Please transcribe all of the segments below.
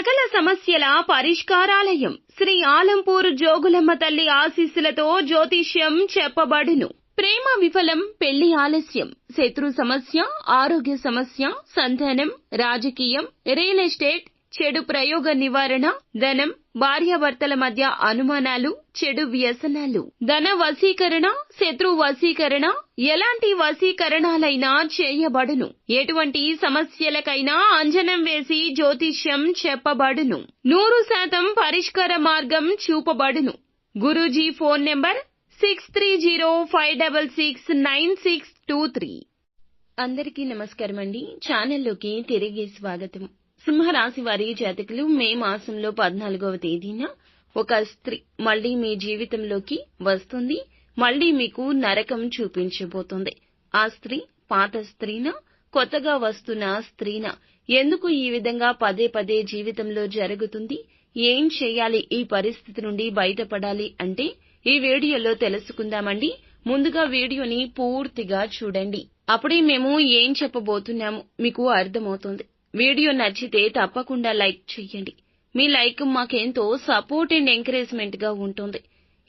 సకల సమస్యల పరిష్కారాలయం శ్రీ ఆలంపూర్ జోగులమ్మ తల్లి ఆశీస్సులతో జ్యోతిష్యం చెప్పబడును. ప్రేమ విఫలం పెళ్ళి ఆలస్యం శత్రు సమస్య ఆరోగ్య సమస్య సంతానం రాజకీయం రియల్ ఎస్టేట్ చెడు ప్రయోగ నివారణ ధనం భార్యాభర్తల మధ్య అనుమానాలు చెడు వ్యసనాలు. ధన వశీకరణ శత్రు వశీకరణ ఎలాంటి వశీకరణాలైనా చేయబడును. ఎటువంటి సమస్యలకైనా అంజనం వేసి జ్యోతిష్యం చెప్పబడును. నూరు శాతం పరిష్కార మార్గం చూపబడును. Guruji phone number six three zero five double six nine six two three అందరికీ నమస్కారం అండి ఛానల్లోకి తిరిగి స్వాగతం. సింహరాశి వారి జాతకులు మే మాసంలో పద్నాలుగవ తేదీన ఒక స్త్రీ మళ్ళీ మీ జీవితంలోకి వస్తుంది. మళ్ళీ మీకు నరకం చూపించబోతుంది. ఆ స్త్రీ పాత స్త్రీనా కొత్తగా వస్తున్న స్త్రీనా. ఎందుకు ఈ విధంగా పదే పదే జీవితంలో జరుగుతుంది? ఏం చేయాలి? ఈ పరిస్థితి నుండి బయటపడాలి అంటే ఈ వీడియోలో తెలుసుకుందామండి. ముందుగా వీడియోని పూర్తిగా చూడండి. అప్పుడే మేము ఏం చెప్పబోతున్నాము మీకు అర్థమవుతుంది. వీడియో నచ్చితే తప్పకుండా లైక్ చేయండి మీ లైక్ మాకెంతో సపోర్ట్ అండ్ ఎంకరేజ్మెంట్గా ఉంటుంది.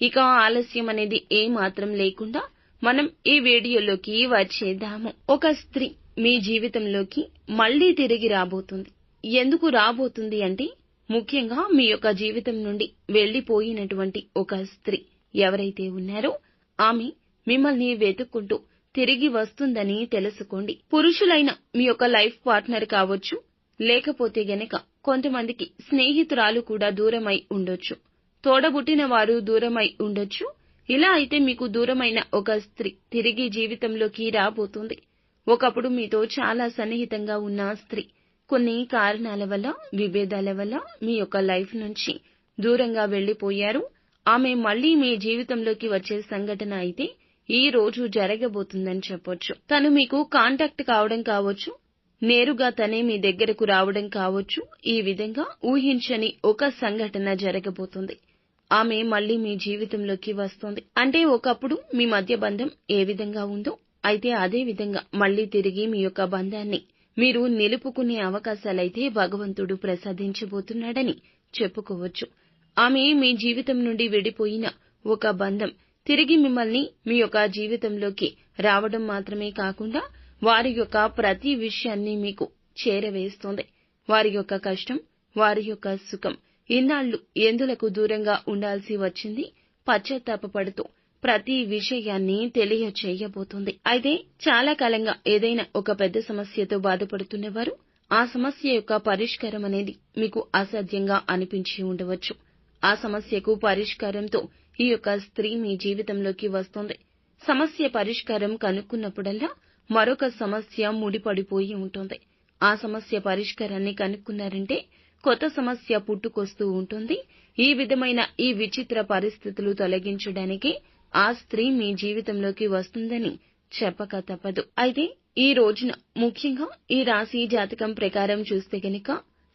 ఇక ఆలస్యం అనేది ఏ మాత్రం లేకుండా మనం ఈ వీడియోలోకి వచ్చేద్దాము. ఒక స్త్రీ మీ జీవితంలోకి మళ్ళీ తిరిగి రాబోతుంది. ఎందుకు రాబోతుంది అంటే ముఖ్యంగా మీ యొక్క జీవితం నుండి వెళ్ళిపోయినటువంటి ఒక స్త్రీ ఎవరైతే ఉన్నారో ఆమె మిమ్మల్ని వెతుక్కుంటూ తిరిగి వస్తుందని తెలుసుకోండి. పురుషులైన మీ యొక్క లైఫ్ పార్ట్నర్ కావచ్చు లేకపోతే గనక కొంతమందికి స్నేహితురాలు కూడా దూరమై ఉండొచ్చు. తోడబుట్టిన వారు దూరమై ఉండొచ్చు. ఇలా అయితే మీకు దూరమైన ఒక స్త్రీ తిరిగి జీవితంలోకి రాబోతుంది. ఒకప్పుడు మీతో చాలా సన్నిహితంగా ఉన్న స్త్రీ కొన్ని కారణాల వల్ల విభేదాల వల్ల మీ యొక్క లైఫ్ నుంచి దూరంగా వెళ్ళిపోయారు ఆమె మళ్ళీ మీ జీవితంలోకి వచ్చే సంఘటన అయితే ఈ రోజు జరగబోతుందని చెప్పొచ్చు. తను మీకు కాంటాక్ట్ కావడం కావచ్చు నేరుగా తనే మీ దగ్గరకు రావడం కావచ్చు. ఈ విధంగా ఊహించని ఒక సంఘటన జరగబోతుంది. ఆమె మళ్ళీ మీ జీవితంలోకి వస్తుంది. అంటే ఒకప్పుడు మీ మధ్య బంధం ఏ విధంగా ఉందో అయితే అదే విధంగా మళ్ళీ తిరిగి మీ యొక్క బంధాన్ని మీరు నిలుపుకునే అవకాశాలైతే భగవంతుడు ప్రసాదించబోతున్నాడని చెప్పుకోవచ్చు. ఆమె మీ జీవితం నుండి విడిపోయిన ఒక బంధం తిరిగి మిమ్మల్ని మీ యొక్క జీవితంలోకి రావడం మాత్రమే కాకుండా వారి యొక్క ప్రతి విషయాన్ని మీకు చేరవేస్తోంది. వారి యొక్క కష్టం వారి యొక్క సుఖం ఇన్నాళ్ళు ఎందులకు దూరంగా ఉండాల్సి వచ్చింది? పశ్చాత్తాపడుతూ ప్రతి విషయాన్ని తెలియచేయబోతుంది. అయితే చాలా కాలంగా ఏదైనా ఒక పెద్ద సమస్యతో బాధపడుతున్నవారు ఆ సమస్య యొక్క పరిష్కారం అనేది మీకు అసాధ్యంగా అనిపించి ఉండవచ్చు. ఆ సమస్యకు పరిష్కారంతో ఈ యొక్క స్త్రీ మీ జీవితంలోకి వస్తుంది. సమస్య పరిష్కారం కనుక్కున్నప్పుడల్లా మరొక సమస్య ముడిపడిపోయి ఉంటుంది. ఆ సమస్య పరిష్కారాన్ని కనుక్కున్నారంటే కొత్త సమస్య పుట్టుకొస్తూ ఉంటుంది. ఈ విధమైన ఈ విచిత్ర పరిస్థితులు తొలగించడానికి ఆ స్త్రీ మీ జీవితంలోకి వస్తుందని చెప్పక తప్పదు. అయితే ఈ రోజున ముఖ్యంగా ఈ రాశి జాతకం ప్రకారం చూస్తే గనుక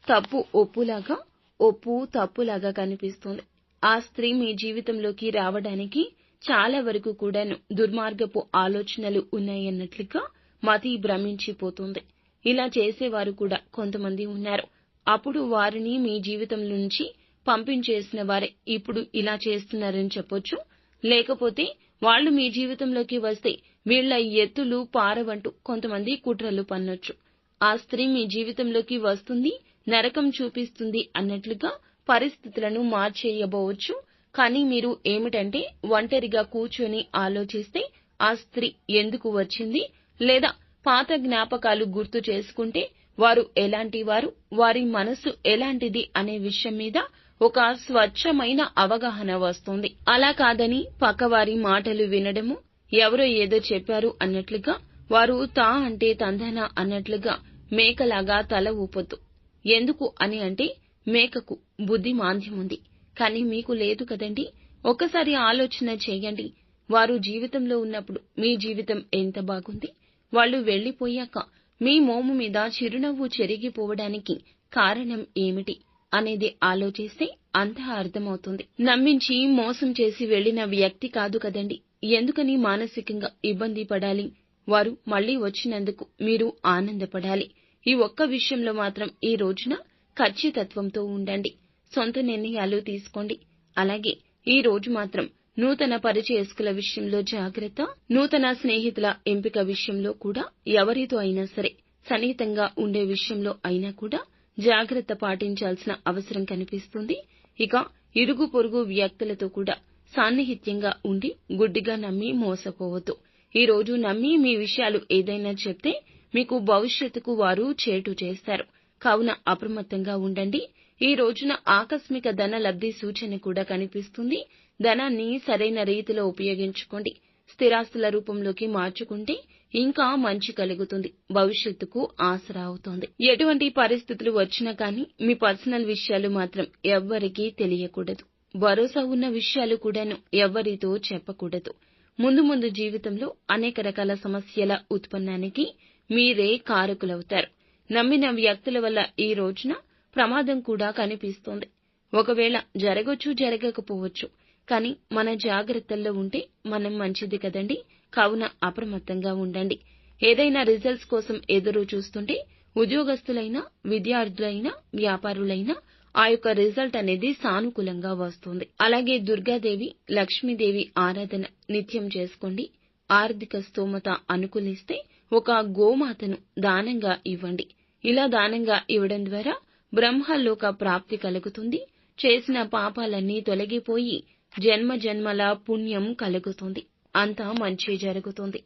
తప్పు ఒప్పులాగా ఒప్పు తప్పులాగా కనిపిస్తుంది. ఆ స్త్రీ మీ జీవితంలోకి రావడానికి చాలా వరకు కూడాను దుర్మార్గపు ఆలోచనలు ఉన్నాయన్నట్లుగా మతి భ్రమించిపోతుంది. ఇలా చేసేవారు కూడా కొంతమంది ఉన్నారు. అప్పుడు వారిని మీ జీవితం నుంచి పంపించేసిన వారే ఇప్పుడు ఇలా చేస్తున్నారని చెప్పొచ్చు. లేకపోతే వాళ్ళు మీ జీవితంలోకి వస్తే వీళ్ళ ఎత్తులు పారవంటూ కొంతమంది కుట్రలు పన్నొచ్చు. ఆ స్త్రీ మీ జీవితంలోకి వస్తుంది నరకం చూపిస్తుంది అన్నట్లుగా పరిస్థితులను మార్చేయబోవచ్చు. కానీ మీరు ఏమిటంటే ఒంటరిగా కూర్చొని ఆలోచిస్తే ఆ స్త్రీ ఎందుకు వచ్చింది? లేదా పాత జ్ఞాపకాలు గుర్తు చేసుకుంటే వారు ఎలాంటి వారు? వారి మనసు ఎలాంటిది అనే విషయం మీద ఒక స్వచ్ఛమైన అవగాహన వస్తుంది. అలా కాదని పక్కవారి మాటలు వినడము ఎవరో ఏదో చెప్పారు అన్నట్లుగా వారు తా అంటే తందన అన్నట్లుగా మేకలాగా తల ఊపొద్దు. ఎందుకు అని అంటే మేకకు బుద్ధి మాంద్యం ఉంది. కానీ మీకు లేదు కదండి? ఒక్కసారి ఆలోచన చేయండి. వారు జీవితంలో ఉన్నప్పుడు మీ జీవితం ఎంత బాగుంది? వాళ్ళు వెళ్ళిపోయాక మీ మోము మీద చిరునవ్వు చెరిగిపోవడానికి కారణం ఏమిటి అనేది ఆలోచిస్తే అంతా అర్థమవుతుంది. నమ్మించి మోసం చేసి వెళ్ళిన వ్యక్తి కాదు కదండి. ఎందుకని మానసికంగా ఇబ్బంది పడాలి? వారు మళ్ళీ వచ్చినందుకు మీరు ఆనందపడాలి. ఈ ఒక్క విషయంలో మాత్రం ఈ రోజున ఖచ్చితత్వంతో ఉండండి. సొంత నిర్ణయాలు తీసుకోండి. అలాగే ఈ రోజు మాత్రం నూతన పరిచయస్కుల విషయంలో జాగ్రత్త నూతన స్నేహితుల ఎంపిక విషయంలో కూడా ఎవరితో అయినా సరే సన్నిహితంగా ఉండే విషయంలో అయినా కూడా జాగ్రత్త పాటించాల్సిన అవసరం కనిపిస్తుంది. ఇక ఇరుగు పొరుగు వ్యక్తులతో కూడా సాన్నిహిత్యంగా ఉండి గుడ్డిగా నమ్మి మోసపోవద్దు. ఈ రోజు నమ్మి మీ విషయాలు ఏదైనా చెప్తే మీకు భవిష్యత్తుకు వారు చేటు చేస్తారు. కావున అప్రమత్తంగా ఉండండి. ఈ రోజున ఆకస్మిక ధన లబ్ధి సూచన కూడా కనిపిస్తుంది. ధనాన్ని సరైన రీతిలో ఉపయోగించుకోండి. స్థిరాస్తుల రూపంలోకి మార్చుకుంటే ఇంకా మంచి కలుగుతుంది. భవిష్యత్తుకు ఆసరా అవుతోంది. ఎటువంటి పరిస్థితులు వచ్చినా కానీ మీ పర్సనల్ విషయాలు మాత్రం ఎవ్వరికీ తెలియకూడదు. భరోసా ఉన్న విషయాలు కూడాను ఎవ్వరితో చెప్పకూడదు. ముందు ముందు జీవితంలో అనేక రకాల సమస్యల ఉత్పన్నానికి మీరే కారకులవుతారు. నమ్మిన వ్యక్తుల వల్ల ఈ రోజున ప్రమాదం కూడా కనిపిస్తోంది. ఒకవేళ జరగొచ్చు జరగకపోవచ్చు కానీ మన జాగ్రత్తల్లో ఉంటే మనం మంచిది కదండి. కావున అప్రమత్తంగా ఉండండి. ఏదైనా రిజల్ట్స్ కోసం ఎదురు చూస్తుంటే ఉద్యోగస్తులైనా విద్యార్థులైనా వ్యాపారులైనా ఆ యొక్క రిజల్ట్ అనేది సానుకూలంగా వస్తుంది. అలాగే దుర్గాదేవి లక్ష్మీదేవి ఆరాధన నిత్యం చేసుకోండి. ఆర్థిక స్తోమత అనుకూలిస్తే ఒక గోమాతను దానంగా ఇవ్వండి. ఇలా దానంగా ఇవ్వడం ద్వారా బ్రహ్మలోక ప్రాప్తి కలుగుతుంది. చేసిన పాపాలన్నీ తొలగిపోయి జన్మ జన్మల పుణ్యం కలుగుతుంది. అంతా మంచి జరుగుతుంది.